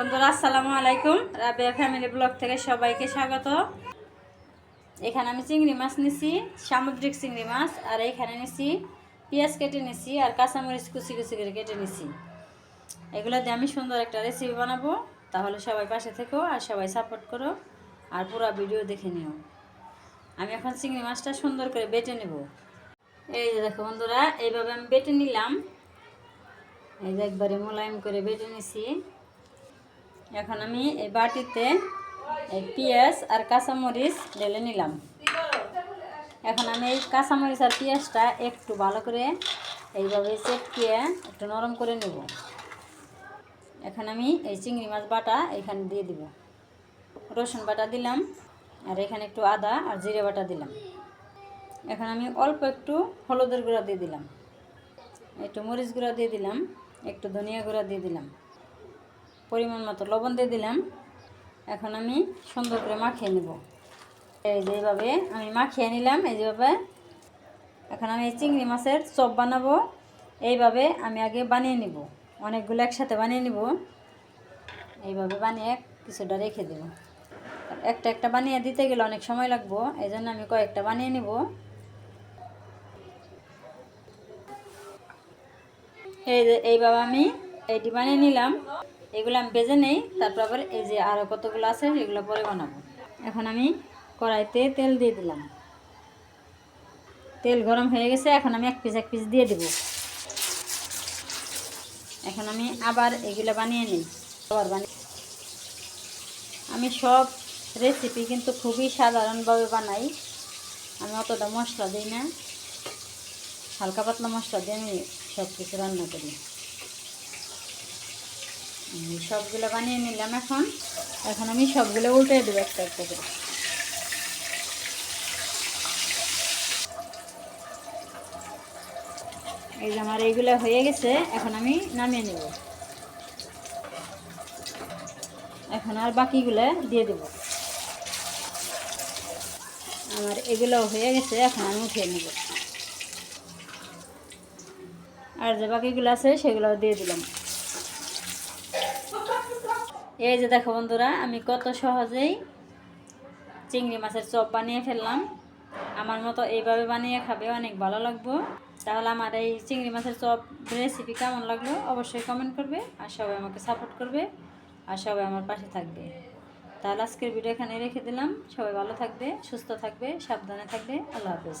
বন্ধুরা, আসসালামু আলাইকুম। রাবিয়া ফ্যামিলি ব্লগ থেকে সবাইকে স্বাগত। এখানে আমি চিংড়ি মাছ নিছি, সামুদ্রিক চিংড়ি মাছ, আর এখানে নিছি, পেঁয়াজ কেটে নিছি, আর কাঁচামরিচ কুচি কুচি করে কেটে নিছি। এগুলো দিয়ে আমি সুন্দর একটা রেসিপি বানাবো। তাহলে সবাই পাশে থেকো আর সবাই সাপোর্ট করো, আর পুরো ভিডিও দেখে নিও। আমি এখন চিংড়ি মাছটা সুন্দর করে বেটে নেব। এই যে দেখো বন্ধুরা, এইভাবে আমি বেটে নিলাম। এই যে একবারে মোলায়েম করে বেটে নিছি। এখন আমি এই বাটিতে এই পেঁয়াজ আর কাঁচামরিচ ঢেলে নিলাম। এখন আমি এই কাঁচামরিচ আর পেঁয়াজটা একটু ভালো করে এইভাবে চেটকিয়ে একটু নরম করে নেব। এখন আমি এই চিংড়ি মাছ বাটা এখানে দিয়ে দিব। রসুন বাটা দিলাম আর এখানে একটু আদা আর জিরে বাটা দিলাম। এখন আমি অল্প একটু হলুদের গুঁড়া দিয়ে দিলাম। একটু মরিচ গুঁড়া দিয়ে দিলাম, একটু ধনিয়া গুঁড়া দিয়ে দিলাম। পরিমাণ মতো লবণ দিয়ে দিলাম। এখন আমি সুন্দর করে মাখিয়ে নেব। এই যে এইভাবে আমি মাখিয়ে নিলাম, এই যেভাবে এখন আমি চিংড়ি মাছের চপ বানাবো। এইভাবে আমি আগে বানিয়ে নিব। অনেকগুলো একসাথে বানিয়ে নিব। এইভাবে বানিয়ে কিছুটা রেখে দেব। একটা একটা বানিয়ে দিতে গেলে অনেক সময় লাগবো। এই জন্য আমি কয়েকটা বানিয়ে নিব। এই এইভাবে আমি এইটি বানিয়ে নিলাম। এগুলো আমি বেজে নেই, তারপর আবার এই যে আরও কতগুলো আছে সেগুলো পরে বানাবো। এখন আমি কড়াইতে তেল দিয়ে দিলাম। তেল গরম হয়ে গেছে, এখন আমি এক পিস এক পিস দিয়ে দেব। এখন আমি আবার এগুলো বানিয়ে নিই। আবার বানিয়ে আমি সব রেসিপি কিন্তু খুবই সাধারণভাবে বানাই। আমি অতটা মশলা দিই না। হালকা পাতলা মশলা দিয়ে আমি সব কিছু রান্না করি। সবগুলো বানিয়ে নিলাম এখন। এখন আমি সবগুলো উল্টে দেবো একটা একটা করে। এই যে আমার এইগুলো হয়ে গেছে, এখন আমি নামিয়ে নেব। এখন আর বাকিগুলো দিয়ে দেব। আমার এগুলো হয়ে গেছে, এখন আমি উঠিয়ে নেব। আর যে বাকিগুলো আছে সেগুলো দিয়ে দিলাম। এই যে দেখো বন্ধুরা, আমি কত সহজেই চিংড়ি মাছের চপ বানিয়ে ফেললাম। আমার মতো এইভাবে বানিয়ে খাবে অনেক ভালো লাগবো। তাহলে আমার এই চিংড়ি মাছের চপ রেসিপি কেমন লাগল অবশ্যই কমেন্ট করবে আর সবাই আমাকে সাপোর্ট করবে আর সবাই আমার পাশে থাকবে। তাহলে আজকের ভিডিও এখানে রেখে দিলাম। সবাই ভালো থাকবে, সুস্থ থাকবে, সাবধানে থাকবে। আল্লাহ হাফেজ।